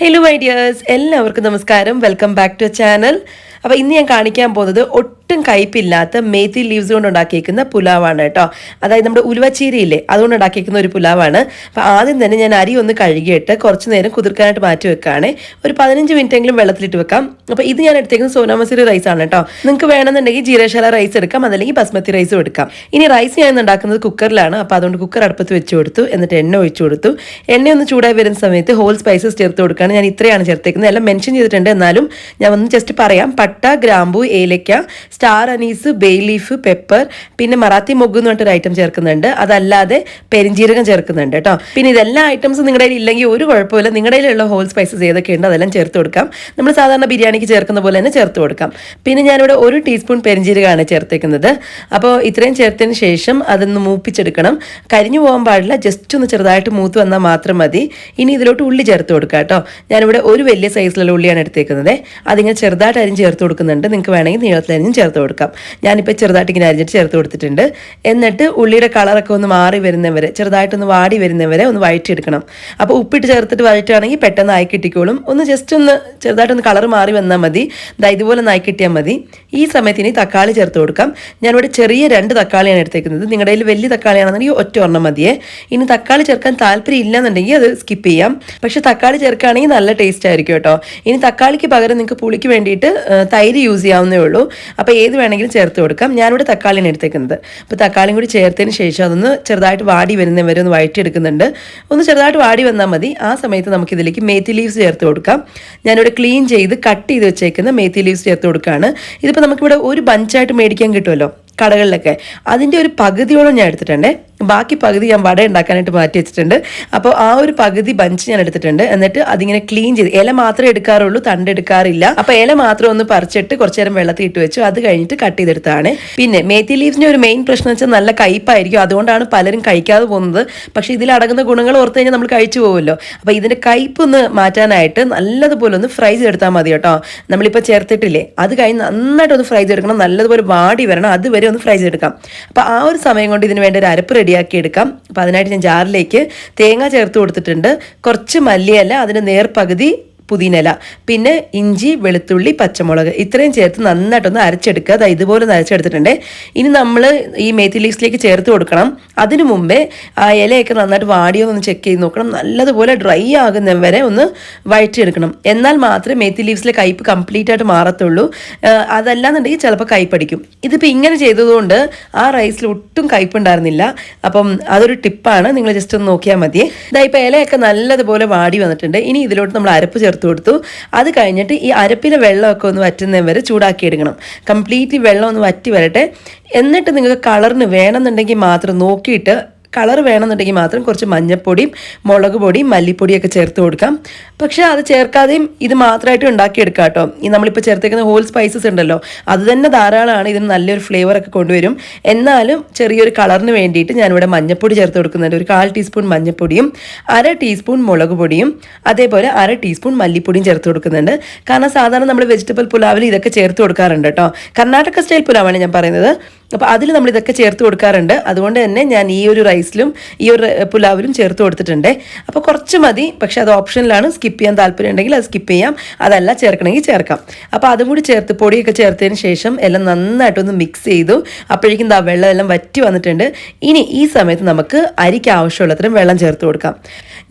Hello my dears എല്ലാവർക്കും നമസ്കാരം. Welcome back to channel അപ്പോൾ ഇന്ന് ഞാൻ കാണിക്കാൻ പോകുന്നത് ഒട്ടും കയ്പില്ലാത്ത മേത്തി ലീവ്സ് കൊണ്ട് ഉണ്ടാക്കിയിരിക്കുന്ന പുലാവാണ് കേട്ടോ. അതായത് നമ്മുടെ ഉലുവച്ചീരയില്ലേ അതുകൊണ്ട് ഉണ്ടാക്കിയിരിക്കുന്ന ഒരു പുലാവാണ്. അപ്പോൾ ആദ്യം തന്നെ ഞാൻ അരി ഒന്ന് കഴുകിയിട്ട് കുറച്ച് നേരം കുതിർക്കാനായിട്ട് മാറ്റി വെക്കുകയാണ്. ഒരു പതിനഞ്ച് മിനിറ്റ് എങ്കിലും വെള്ളത്തിലിട്ട് വെക്കാം. അപ്പോൾ ഇത് ഞാൻ എടുത്തേക്കുന്നത് സോനാമസൂരി റൈസ് ആണ് കേട്ടോ. നിങ്ങൾക്ക് വേണമെന്നുണ്ടെങ്കിൽ ജീരശാല റൈസ് എടുക്കാം അതല്ലെങ്കിൽ ബസ്മതി റൈസും എടുക്കാം. ഇനി റൈസ് ഞാൻ ഉണ്ടാക്കുന്നത് കുക്കറിലാണ് അപ്പോൾ അതുകൊണ്ട് കുക്കർ അടുപ്പത്ത് വെച്ച് കൊടുത്തു എന്നിട്ട് എണ്ണ ഒഴിച്ചു കൊടുത്തു. എണ്ണ ഒന്ന് ചൂടായി വരുന്ന സമയത്ത് ഹോൾ സ്പൈസസ് ചേർത്ത് കൊടുക്കുകയാണ്. ഞാൻ ഇത്രയാണ് ചേർത്തേക്കുന്നത്. എല്ലാം മെൻഷൻ ചെയ്തിട്ടുണ്ട്. എന്നാലും ഞാൻ ഒന്ന് ജസ്റ്റ് പറയാം. പട്ട ഗ്രാമ്പു ഏലക്ക star anise bay leaf pepper പിന്നെ മറാത്തി മൊഗ് എന്ന് പറഞ്ഞിട്ടൊരു ഐറ്റം ചേർക്കുന്നുണ്ട്. അതല്ലാതെ പെരിഞ്ചീരകം ചേർക്കുന്നുണ്ട് കേട്ടോ. പിന്നെ ഇതെല്ലാ ഐറ്റംസും നിങ്ങളുടെ ഇല്ലെങ്കിൽ ഒരു കുഴപ്പമില്ല നിങ്ങളുടെ കയ്യിലുള്ള ഹോൾ സ്പൈസസ് ഏതൊക്കെ ഉണ്ട് അതെല്ലാം ചേർത്ത് കൊടുക്കാം. നമ്മൾ സാധാരണ ബിരിയാണിക്ക് ചേർക്കുന്ന പോലെ തന്നെ ചേർത്ത് കൊടുക്കാം. പിന്നെ ഞാനിവിടെ ഒരു ടീസ്പൂൺ പെരിഞ്ചീരകമാണ് ചേർത്തേക്കുന്നത്. അപ്പോൾ ഇത്രയും ചേർത്തതിന് ശേഷം അതൊന്ന് മൂപ്പിച്ചെടുക്കണം. കരിഞ്ഞു പോകാൻ പാടില്ല. ജസ്റ്റ് ഒന്ന് ചെറുതായിട്ട് മൂത്ത് വന്നാൽ മാത്രം മതി. ഇനി ഇതിലോട്ട് ഉള്ളി ചേർത്ത് കൊടുക്കാം കേട്ടോ. ഞാനിവിടെ ഒരു വലിയ സൈസിലുള്ള ഉള്ളിയാണ് എടുത്തേക്കുന്നത്. അതിങ്ങനെ ചെറുതായിട്ട് അരിഞ്ഞ് ചേർത്ത് കൊടുക്കുന്നുണ്ട്. നിങ്ങൾക്ക് വേണമെങ്കിൽ നീളത്തിലരിഞ്ഞും ചേർത്ത് കൊടുക്കാം. ഞാനിപ്പോൾ ചെറുതായിട്ട് ഇങ്ങനെ അരിഞ്ഞിട്ട് ചേർത്ത് കൊടുത്തിട്ടുണ്ട്. എന്നിട്ട് ഉള്ളിയുടെ കളറൊക്കെ ഒന്ന് മാറി വരുന്നവരെ ചെറുതായിട്ടൊന്ന് വാടി വരുന്നവരെ ഒന്ന് വഴറ്റിയെടുക്കണം. അപ്പോൾ ഉപ്പിട്ട് ചേർത്തിട്ട് വഴറ്റുകയാണെങ്കിൽ പെട്ടെന്ന് ആയി കിട്ടിക്കോളും. ഒന്ന് ജസ്റ്റ് ഒന്ന് ചെറുതായിട്ടൊന്ന് കളർ മാറി വന്നാൽ മതി. ഇതാ ഇതുപോലെ നായി കിട്ടിയാൽ മതി. ഈ സമയത്ത് ഇനി തക്കാളി ചേർത്ത് കൊടുക്കാം. ഞാനിവിടെ ചെറിയ രണ്ട് തക്കാളിയാണ് എടുത്തേക്കുന്നത്. നിങ്ങളുടെ കയ്യിൽ വലിയ തക്കാളിയാണെന്നുണ്ടെങ്കിൽ ഒറ്റ ഒരെണ്ണം മതിയേ. ഇനി തക്കാളി ചേർക്കാൻ താല്പര്യം ഇല്ലെന്നുണ്ടെങ്കിൽ അത് സ്കിപ്പ് ചെയ്യാം. പക്ഷേ തക്കാളി ചേർക്കുകയാണെങ്കിൽ നല്ല ടേസ്റ്റ് ആയിരിക്കും കേട്ടോ. ഇനി തക്കാളിക്ക് പകരം നിങ്ങൾക്ക് പുളിക്ക് വേണ്ടിയിട്ട് തൈര് യൂസ് ചെയ്യാവുന്നേ ഉള്ളൂ. അപ്പോൾ ഏത് വേണമെങ്കിലും ചേർത്ത് കൊടുക്കാം. ഞാനിവിടെ തക്കാളിയാണ് എടുത്തേക്കുന്നത്. അപ്പോൾ തക്കാളിയും കൂടി ചേർത്തതിന് ശേഷം അതൊന്ന് ചെറുതായിട്ട് വാടി വരുന്നവരെ ഒന്ന് വഴറ്റിയെടുക്കുന്നുണ്ട്. ഒന്ന് ചെറുതായിട്ട് വാടി വന്നാൽ മതി. ആ സമയത്ത് നമുക്ക് ഇതിലേക്ക് മേത്തി ലീവ്സ് ചേർത്ത് കൊടുക്കാം. ഞാനിവിടെ ക്ലീൻ ചെയ്ത് കട്ട് ചെയ്ത് വെച്ചേക്കുന്ന മേത്തി ലീവ്സ് ചേർത്ത് കൊടുക്കുകയാണ് ഇതിപ്പോൾ നമുക്കിവിടെ ഒരു ബഞ്ചായിട്ട് മേടിക്കാൻ കിട്ടുമല്ലോ കടകളിലൊക്കെ. അതിന്റെ ഒരു പകുതിയോളം ഞാൻ എടുത്തിട്ടുണ്ട്. ബാക്കി പകുതി ഞാൻ വട ഉണ്ടാക്കാനായിട്ട് മാറ്റി വെച്ചിട്ടുണ്ട്. അപ്പോൾ ആ ഒരു പകുതി ബഞ്ച് ഞാൻ എടുത്തിട്ടുണ്ട്. എന്നിട്ട് അതിങ്ങനെ ക്ലീൻ ചെയ്ത് ഇല മാത്രമേ എടുക്കാറുള്ളൂ തണ്ട് എടുക്കാറില്ല. അപ്പോൾ ഇല മാത്രം ഒന്ന് പറിച്ചിട്ട് കുറച്ച് നേരം വെള്ളത്തിൽ ഇട്ട് വെച്ചു. അത് കഴിഞ്ഞിട്ട് കട്ട് ചെയ്തെടുത്താണ് പിന്നെ മേത്തി ലീവ്സിന്റെ ഒരു മെയിൻ പ്രശ്നം വെച്ചാൽ നല്ല കയ്പായിരിക്കും. അതുകൊണ്ടാണ് പലരും കഴിക്കാതെ പോകുന്നത്. പക്ഷേ ഇതിൽ അടങ്ങുന്ന ഗുണങ്ങൾ ഓർത്ത് കഴിഞ്ഞാൽ നമ്മൾ കഴിച്ചു പോകുമല്ലോ. അപ്പോൾ ഇതിന്റെ കയ്പ് ഒന്ന് മാറ്റാനായിട്ട് നല്ലതുപോലെ ഒന്ന് ഫ്രൈ ചെയ്തെടുത്താൽ മതി കേട്ടോ. നമ്മളിപ്പോൾ ചേർത്തിട്ടില്ലേ? അത് കഴിഞ്ഞ് നന്നായിട്ട് ഒന്ന് ഫ്രൈ ചെയ്തെടുക്കണം. നല്ലതുപോലെ വാടി വരണം. അതുവരെ ഒന്ന് ഫ്രൈ ചെയ്തെടുക്കാം. അപ്പോൾ ആ ഒരു സമയം കൊണ്ട് ഇതിന് വേണ്ട ഒരു അരപ്പ് റെഡിയാക്കി എടുക്കാം അപ്പോൾ അതിനായിട്ട് ഞാൻ ജാറിലേക്ക് തേങ്ങ ചേർത്ത് കൊടുത്തിട്ടുണ്ട്. കുറച്ച് മല്ലിയല്ല അതിന് നേർപകുതി പുതിനയില പിന്നെ ഇഞ്ചി വെളുത്തുള്ളി പച്ചമുളക് ഇത്രയും ചേർത്ത് നന്നായിട്ടൊന്ന് അരച്ചെടുക്കുക. അതായത് ഇതുപോലെ ഒന്ന് അരച്ചെടുത്തിട്ടുണ്ട്. ഇനി നമ്മൾ ഈ മേത്തി ലീവ്സിലേക്ക് ചേർത്ത് കൊടുക്കണം. അതിനു മുമ്പേ ആ ഇലയൊക്കെ നന്നായിട്ട് വാടിയോ ഒന്ന് ചെക്ക് ചെയ്ത് നോക്കണം. നല്ലതുപോലെ ഡ്രൈ ആകുന്ന വരെ ഒന്ന് വഴറ്റിയെടുക്കണം. എന്നാൽ മാത്രമേ മേത്തി ലീവ്സിലെ കയ്പ് കംപ്ലീറ്റ് ആയിട്ട് മാറത്തുള്ളൂ. അതല്ലാന്നുണ്ടെങ്കിൽ ചിലപ്പോൾ കയ്പടിക്കും ഇതിപ്പോൾ ഇങ്ങനെ ചെയ്തതുകൊണ്ട് ആ റൈസിൽ ഒട്ടും കയ്പുണ്ടായിരുന്നില്ല അപ്പം അതൊരു ടിപ്പാണ്. നിങ്ങൾ ജസ്റ്റ് ഒന്ന് നോക്കിയാൽ മതി. ഇതാ ഇപ്പോൾ ഇലയൊക്കെ നല്ലതുപോലെ വാടി വന്നിട്ടുണ്ട്. ഇനി ഇതിലോട്ട് നമ്മൾ അരപ്പ് ചേർത്ത് കൊടുത്തു. അത് കഴിഞ്ഞിട്ട് ഈ അരപ്പിലെ വെള്ളമൊക്കെ ഒന്ന് വറ്റുന്ന വരെ ചൂടാക്കി എടുക്കണം കംപ്ലീറ്റ്ലി വെള്ളം ഒന്ന് വറ്റി വരട്ടെ. എന്നിട്ട് നിങ്ങൾക്ക് കളറിന് വേണമെന്നുണ്ടെങ്കിൽ മാത്രം നോക്കിയിട്ട് കളർ വേണമെന്നുണ്ടെങ്കിൽ മാത്രം കുറച്ച് മഞ്ഞൾപ്പൊടിയും മുളക് പൊടിയും മല്ലിപ്പൊടിയൊക്കെ ചേർത്ത് കൊടുക്കാം. പക്ഷേ അത് ചേർക്കാതെയും ഇത് മാത്രമായിട്ട് ഉണ്ടാക്കിയെടുക്കാം കേട്ടോ. ഈ നമ്മളിപ്പോൾ ചേർത്തേക്കുന്ന ഹോൾ സ്പൈസസ് ഉണ്ടല്ലോ അത് തന്നെ ധാരാളമാണ്. ഇതിന് നല്ലൊരു ഫ്ലേവർ ഒക്കെ കൊണ്ടുവരും. എന്നാലും ചെറിയൊരു കളറിന് വേണ്ടിയിട്ട് ഞാനിവിടെ മഞ്ഞൾപ്പൊടി ചേർത്ത് കൊടുക്കുന്നുണ്ട്. ഒരു കാൽ ടീസ്പൂൺ മഞ്ഞൾപ്പൊടിയും അര ടീസ്പൂൺ മുളക് പൊടിയും അതേപോലെ അര ടീസ്പൂൺ മല്ലിപ്പൊടിയും ചേർത്ത് കൊടുക്കുന്നുണ്ട്. കാരണം സാധാരണ നമ്മൾ വെജിറ്റബിൾ പുലാവിൽ ഇതൊക്കെ ചേർത്ത് കൊടുക്കാറുണ്ട് കേട്ടോ. കർണാടക സ്റ്റൈൽ പുലാവാണ് ഞാൻ പറയുന്നത്. അപ്പോൾ അതിൽ നമ്മൾ ഇതൊക്കെ ചേർത്ത് കൊടുക്കാറുണ്ട്. അതുകൊണ്ട് തന്നെ ഞാൻ ഈ ഒരു റൈസിലും ഈ ഒരു പുലാവിലും ചേർത്ത് കൊടുത്തിട്ടുണ്ട്. അപ്പോൾ കുറച്ച് മതി പക്ഷെ അത് ഓപ്ഷനിലാണ്. സ്കിപ്പ് ചെയ്യാൻ താല്പര്യം ഉണ്ടെങ്കിൽ അത് സ്കിപ്പ് ചെയ്യാം. അതല്ല ചേർക്കണമെങ്കിൽ ചേർക്കാം. അപ്പോൾ അതും കൂടി ചേർത്ത് പൊടിയൊക്കെ ചേർത്തതിന് ശേഷം എല്ലാം നന്നായിട്ടൊന്ന് മിക്സ് ചെയ്തു. അപ്പോഴേക്കും ആ വെള്ളം എല്ലാം വറ്റി വന്നിട്ടുണ്ട്. ഇനി ഈ സമയത്ത് നമുക്ക് അരിക്ക് ആവശ്യമുള്ളത്രയും വെള്ളം ചേർത്ത് കൊടുക്കാം.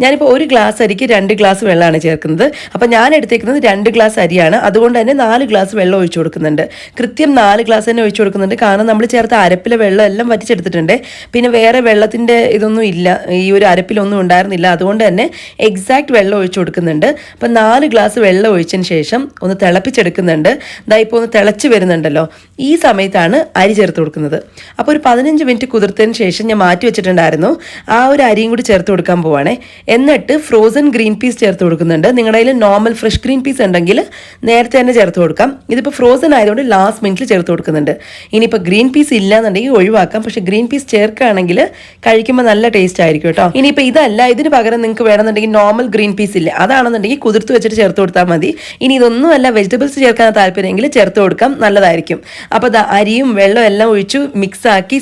ഞാനിപ്പോൾ ഒരു ഗ്ലാസ് അരിക്ക് രണ്ട് ഗ്ലാസ് വെള്ളമാണ് ചേർക്കുന്നത്. അപ്പോൾ ഞാൻ എടുത്തേക്കുന്നത് രണ്ട് ഗ്ലാസ് അരിയാണ്. അതുകൊണ്ട് തന്നെ നാല് ഗ്ലാസ് വെള്ളം ഒഴിച്ചു കൊടുക്കുന്നുണ്ട്. കൃത്യം നാല് ഗ്ലാസ് തന്നെ ഒഴിച്ചു കൊടുക്കുന്നുണ്ട്. കാരണം നമ്മൾ ചേർത്ത അരപ്പിലെ വെള്ളം എല്ലാം വറ്റിച്ചെടുത്തിട്ടുണ്ട്. പിന്നെ വേറെ വെള്ളത്തിന്റെ ഇതൊന്നും ഇല്ല. ഈ ഒരു അരപ്പിലൊന്നും ഉണ്ടായിരുന്നില്ല. അതുകൊണ്ട് തന്നെ എക്സാക്ട് വെള്ളം ഒഴിച്ചു കൊടുക്കുന്നുണ്ട്. അപ്പം നാല് ഗ്ലാസ് വെള്ളം ഒഴിച്ചതിന് ശേഷം ഒന്ന് തിളപ്പിച്ചെടുക്കുന്നുണ്ട്. ദാ ഇപ്പോൾ ഒന്ന് തിളച്ച് വരുന്നുണ്ടല്ലോ. ഈ സമയത്താണ് അരി ചേർത്ത് കൊടുക്കുന്നത്. അപ്പോൾ ഒരു പതിനഞ്ച് മിനിറ്റ് കുതിർത്തതിന് ശേഷം ഞാൻ മാറ്റി വെച്ചിട്ടുണ്ടായിരുന്നു. ആ ഒരു അരിയും കൂടി ചേർത്ത് കൊടുക്കാൻ പോവാണേ. എന്നിട്ട് ഫ്രോസൺ ഗ്രീൻ പീസ് ചേർത്ത് കൊടുക്കുന്നുണ്ട്. നിങ്ങളുടെ കയ്യിൽ നോർമൽ ഫ്രഷ് ഗ്രീൻ പീസ് ഉണ്ടെങ്കിൽ നേരത്തെ തന്നെ ചേർത്ത് കൊടുക്കാം. ഇതിപ്പോൾ ഫ്രോസൺ ആയതുകൊണ്ട് ലാസ്റ്റ് മിനിറ്റിൽ ചേർത്ത് കൊടുക്കുന്നുണ്ട്. ഇനിയിപ്പോൾ ഗ്രീൻ പീസ് ഇല്ല എന്നുണ്ടെങ്കിൽ ഒഴിവാക്കാം. പക്ഷെ ഗ്രീൻ പീസ് ചേർക്കുകയാണെങ്കിൽ കഴിക്കുമ്പോൾ നല്ല ടേസ്റ്റ് ആയിരിക്കും കേട്ടോ. ഇനിയിപ്പോൾ ഇതല്ല ഇതിന് പകരം നിങ്ങൾക്ക് വേണമെന്നുണ്ടെങ്കിൽ നോർമൽ ഗ്രീൻ പീസ് ഇല്ല? അതാണെന്നുണ്ടെങ്കിൽ കുതിർത്ത് വെച്ചിട്ട് ചേർത്ത് കൊടുത്താൽ മതി. ഇനി ഇതൊന്നുമല്ല വെജിറ്റബിൾസ് ചേർക്കാൻ താല്പര്യമെങ്കിൽ ചേർത്ത് കൊടുക്കാം നല്ലതായിരിക്കും. അപ്പോൾ അരിയും വെള്ളവും എല്ലാം ഒഴിച്ചു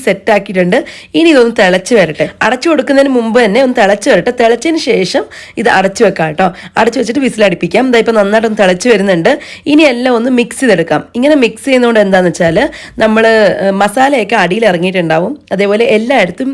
സെറ്റ് ആക്കിയിട്ടുണ്ട്. ഇനി ഇതൊന്ന് തിളച്ച് വരട്ടെ. അടച്ചു കൊടുക്കുന്നതിന് മുമ്പ് തന്നെ ഒന്ന് തിളച്ച് വരട്ടെ. തിളച്ചതിന് ശേഷം ഇത് അടച്ചു വെക്കാം കേട്ടോ. അടച്ചു വെച്ചിട്ട് വിസിലടിപ്പിക്കാം. ഇതാ ഇപ്പോൾ നന്നായിട്ടൊന്ന് തിളച്ച് വരുന്നുണ്ട്. ഇനി എല്ലാം ഒന്ന് മിക്സ് ചെയ്തെടുക്കാം. ഇങ്ങനെ മിക്സ് ചെയ്യുന്നതുകൊണ്ട് എന്താണെന്ന് വെച്ചാൽ നമ്മൾ മസാലയൊക്കെ അടിയിൽ ഇറങ്ങിയിട്ടുണ്ടാവും. അതേപോലെ എല്ലായിടത്തും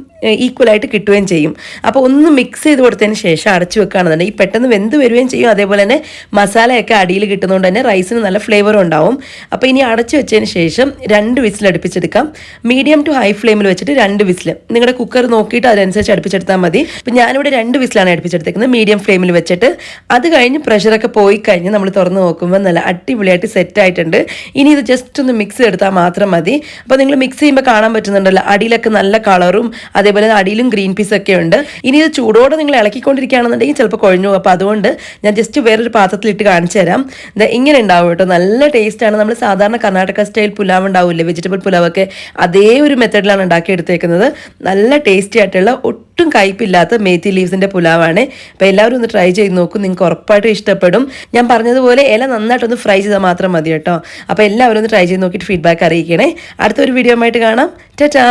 ഈക്വലായിട്ട് കിട്ടുകയും ചെയ്യും. അപ്പോൾ ഒന്ന് മിക്സ് ചെയ്ത് കൊടുത്തതിന് ശേഷം അടച്ചു വെക്കുകയാണെന്നുണ്ടെങ്കിൽ പെട്ടെന്ന് വെന്ത് വരികയും ചെയ്യും. അതേപോലെ തന്നെ മസാലയൊക്കെ അടിയിൽ കിട്ടുന്നതുകൊണ്ട് തന്നെ റൈസിന് നല്ല ഫ്ലേവറും ഉണ്ടാവും. അപ്പോൾ ഇനി അടച്ചു വെച്ചതിന് ശേഷം രണ്ട് വിസിൽ അടുപ്പിച്ചെടുക്കാം. മീഡിയം ടു ഹൈ ഫ്ലെയിമിൽ വെച്ചിട്ട് രണ്ട് വിസിൽ. നിങ്ങളുടെ കുക്കർ നോക്കിയിട്ട് അതിനനുസരിച്ച് അടുപ്പിച്ചെടുത്താൽ മതി. ഇപ്പം ഞാനിവിടെ രണ്ട് വിസിലാണ് അടുപ്പിച്ചെടുത്തേക്കുന്നത്. മീഡിയം ഫ്ലെയിമിൽ വെച്ചിട്ട്. അത് കഴിഞ്ഞ് പ്രഷറൊക്കെ പോയി കഴിഞ്ഞ് നമ്മൾ തുറന്ന് നോക്കുമ്പോൾ നല്ല അടിപൊളിയായിട്ട് സെറ്റ് ആയിട്ടുണ്ട്. ഇനി ഇത് ജസ്റ്റ് ഒന്ന് മിക്സ് എടുത്താൽ മാത്രം മതി. അപ്പോൾ നിങ്ങൾ മിക്സ് ചെയ്യുമ്പോൾ കാണാൻ പറ്റുന്നുണ്ടല്ലോ. അടിയിലൊക്കെ നല്ല കളറും അതേപോലെ അടിയിലും ഗ്രീൻ പീസ് ഒക്കെ ഉണ്ട്. ഇനി ഇത് ചൂടോടെ നിങ്ങൾ ഇളക്കിക്കൊണ്ടിരിക്കുകയാണെന്നുണ്ടെങ്കിൽ ചിലപ്പോൾ കൊഴിഞ്ഞു പോകും. അപ്പോൾ അതുകൊണ്ട് ഞാൻ ജസ്റ്റ് വേറൊരു പാത്രത്തിലിട്ട് കാണിച്ചു തരാം. ഇങ്ങനെ ഉണ്ടാവും കേട്ടോ. നല്ല ടേസ്റ്റാണ് നമ്മൾ സാധാരണ കർണാടക സ്റ്റൈൽ പുലാവ് ഉണ്ടാവില്ലേ വെജിറ്റബിൾ പുലാവൊക്കെ അതേ ഒരു മെത്തഡിലാണ് ഉണ്ടാക്കിയെടുത്തേക്കുന്നത്. നല്ല ടേസ്റ്റി ആയിട്ടുള്ള ഒട്ടും കയ്പില്ലാത്ത മേത്തി ലീവ്സിന്റെ പുലാവാണ്. അപ്പോൾ എല്ലാവരും ഒന്ന് ട്രൈ ചെയ്ത് നോക്കും നിങ്ങൾക്ക് ഉറപ്പായിട്ടും ഇഷ്ടപ്പെടും. ഞാൻ പറഞ്ഞതുപോലെ ഇല നന്നായിട്ടൊന്ന് ഫ്രൈ ചെയ്താൽ മാത്രം മതി കേട്ടോ. അപ്പോൾ എല്ലാവരും ഒന്ന് ട്രൈ ചെയ്ത് നോക്കിയിട്ട് ഫീഡ്ബാക്ക് അറിയിക്കണേ. അടുത്തൊരു വീഡിയോ ആയിട്ട് കാണാം. ടാറ്റാ